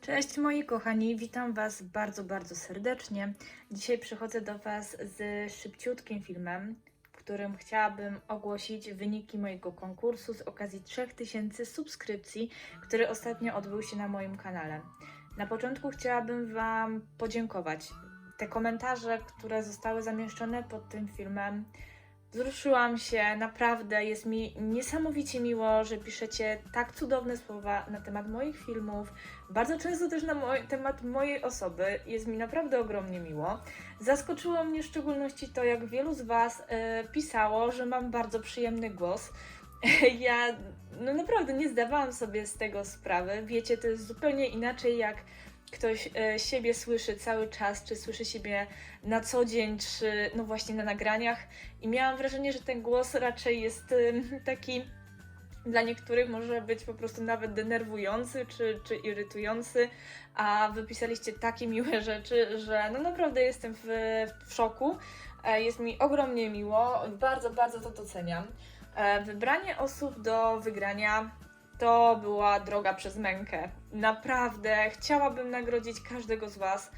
Cześć moi kochani, witam Was bardzo, bardzo serdecznie. Dzisiaj przychodzę do Was z szybciutkim filmem, w którym chciałabym ogłosić wyniki mojego konkursu z okazji 3000 subskrypcji, który ostatnio odbył się na moim kanale. Na początku chciałabym Wam podziękować. Te komentarze, które zostały zamieszczone pod tym filmem, wzruszyłam się, naprawdę jest mi niesamowicie miło, że piszecie tak cudowne słowa na temat moich filmów, bardzo często też na moj, temat mojej osoby. Jest mi naprawdę ogromnie miło. Zaskoczyło mnie w szczególności to, jak wielu z Was e, pisało, że mam bardzo przyjemny głos. Ja no naprawdę nie zdawałam sobie z tego sprawy. Wiecie, to jest zupełnie inaczej, jak ktoś e, siebie słyszy cały czas, czy słyszy siebie na co dzień, czy no właśnie na nagraniach. I miałam wrażenie, że ten głos raczej jest taki dla niektórych może być po prostu nawet denerwujący czy, czy irytujący, a wy pisaliście takie miłe rzeczy, że no naprawdę jestem w, w szoku. E, Jest mi ogromnie miło, bardzo, bardzo to doceniam. E, Wybranie osób do wygrania to była droga przez mękę. Naprawdę chciałabym nagrodzić każdego z Was.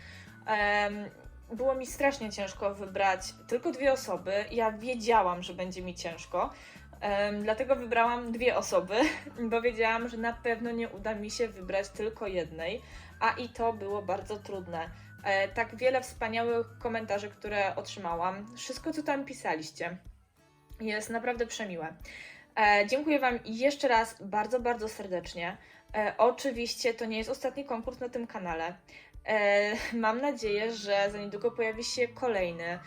Było mi strasznie ciężko wybrać tylko dwie osoby. Ja wiedziałam, że będzie mi ciężko. Dlatego wybrałam dwie osoby, bo wiedziałam, że na pewno nie uda mi się wybrać tylko jednej, a i to było bardzo trudne. E, tak wiele wspaniałych komentarzy, które otrzymałam, wszystko co tam pisaliście, jest naprawdę przemiłe. E, dziękuję Wam jeszcze raz bardzo, bardzo serdecznie. E, oczywiście to nie jest ostatni konkurs na tym kanale. E, mam nadzieję, że za niedługo pojawi się kolejny.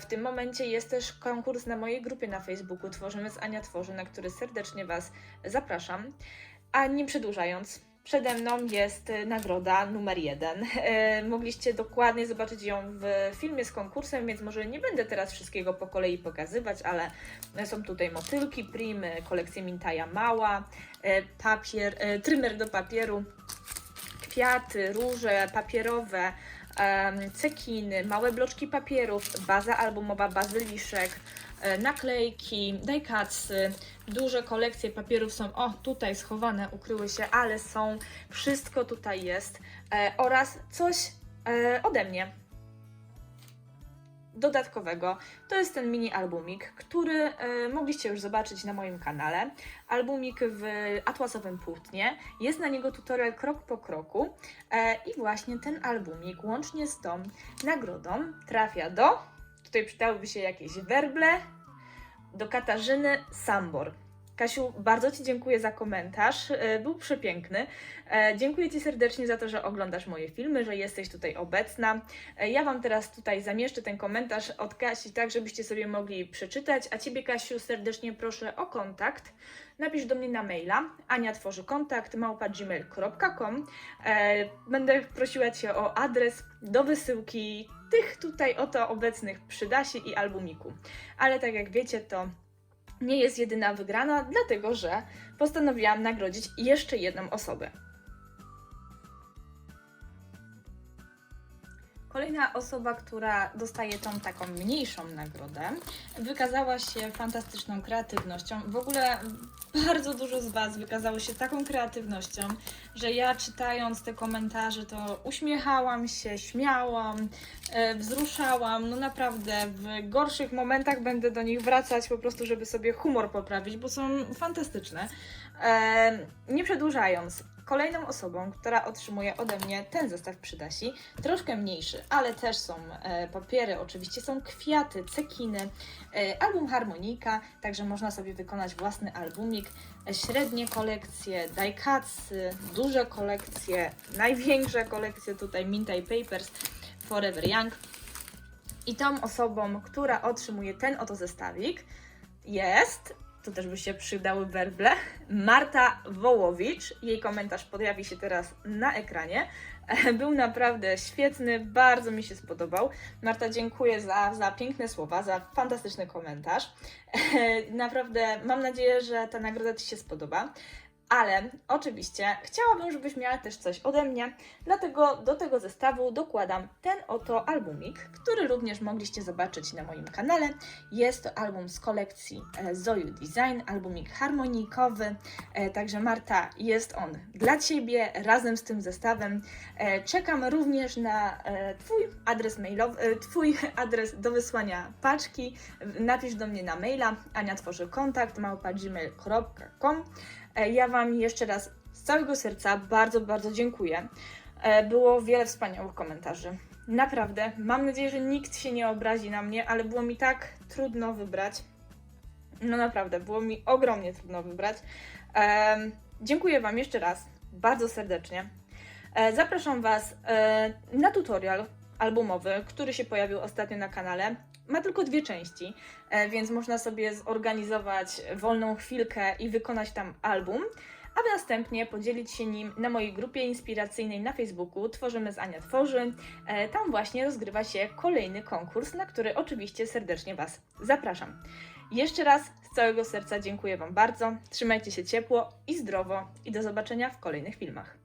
W tym momencie jest też konkurs na mojej grupie na Facebooku Tworzymy z Ania Tworzy, na który serdecznie Was zapraszam. A nie przedłużając, przede mną jest e, nagroda numer jeden. E, Mogliście dokładnie zobaczyć ją w filmie z konkursem, więc może nie będę teraz wszystkiego po kolei pokazywać, ale są tutaj motylki Primy, kolekcja Mintaja Mała, e, papier, e, trymer do papieru, kwiaty, róże papierowe, cekiny, małe bloczki papierów, baza albumowa bazyliszek, naklejki, dajkacy, duże kolekcje papierów są, o tutaj schowane, ukryły się, ale są, wszystko tutaj jest e, oraz coś e, ode mnie dodatkowego. To jest ten mini albumik, który e, mogliście już zobaczyć na moim kanale. Albumik w atłasowym płótnie. Jest na niego tutorial krok po kroku. E, I właśnie ten albumik, łącznie z tą nagrodą, trafia do. Tutaj przydałyby się jakieś werble. Do Katarzyny Sambor. Kasiu, bardzo Ci dziękuję za komentarz. e, Był przepiękny. E, Dziękuję Ci serdecznie za to, że oglądasz moje filmy, że jesteś tutaj obecna. E, Ja Wam teraz tutaj zamieszczę ten komentarz od Kasi, tak żebyście sobie mogli przeczytać. A Ciebie, Kasiu, serdecznie proszę o kontakt. Napisz do mnie na maila. Ania tworzy kontakt małpa.gmail.com. Będę prosiła Cię o adres do wysyłki tych tutaj oto obecnych przydasi i albumiku. Ale tak jak wiecie, to nie jest jedyna wygrana, dlatego że postanowiłam nagrodzić jeszcze jedną osobę. Kolejna osoba, która dostaje tą taką mniejszą nagrodę, wykazała się fantastyczną kreatywnością. W ogóle bardzo dużo z Was wykazało się taką kreatywnością, że ja czytając te komentarze, to uśmiechałam się, śmiałam, e, wzruszałam. No naprawdę, w gorszych momentach będę do nich wracać po prostu, żeby sobie humor poprawić, bo są fantastyczne. E, nie przedłużając, kolejną osobą, która otrzymuje ode mnie ten zestaw przydasi, troszkę mniejszy, ale też są e, papiery, oczywiście są kwiaty, cekiny, e, album harmonika, także można sobie wykonać własny albumik, e, średnie kolekcje, dajkacy, duże kolekcje, największe kolekcje tutaj Mintaj Papers, Forever Young. I tą osobą, która otrzymuje ten oto zestawik jest, tu też by się przydały werble, Marta Wołowicz. Jej komentarz pojawi się teraz na ekranie. Był naprawdę świetny, bardzo mi się spodobał. Marta, dziękuję za, za piękne słowa, za fantastyczny komentarz. Naprawdę mam nadzieję, że ta nagroda Ci się spodoba. Ale oczywiście chciałabym, żebyś miała też coś ode mnie, dlatego do tego zestawu dokładam ten oto albumik, który również mogliście zobaczyć na moim kanale. Jest to album z kolekcji e, Zoju Design, albumik harmonijkowy, e, także Marta, jest on dla Ciebie razem z tym zestawem. E, Czekam również na Twój adres mailowy, Twój adres do wysłania paczki. Napisz do mnie na maila, Ania tworzy kontakt, małpa.gmail.com. E, Ja Wam jeszcze raz z całego serca bardzo, bardzo dziękuję. E, Było wiele wspaniałych komentarzy. Naprawdę, mam nadzieję, że nikt się nie obrazi na mnie, ale było mi tak trudno wybrać. No naprawdę, było mi ogromnie trudno wybrać. Em, dziękuję Wam jeszcze raz, bardzo serdecznie. E, zapraszam Was e, na tutorial albumowy, który się pojawił ostatnio na kanale. Ma tylko dwie części, e, więc można sobie zorganizować wolną chwilkę i wykonać tam album, a następnie podzielić się nim na mojej grupie inspiracyjnej na Facebooku Tworzymy z Ania Tworzy. E, Tam właśnie rozgrywa się kolejny konkurs, na który oczywiście serdecznie Was zapraszam. Jeszcze raz z całego serca dziękuję Wam bardzo. Trzymajcie się ciepło i zdrowo i do zobaczenia w kolejnych filmach.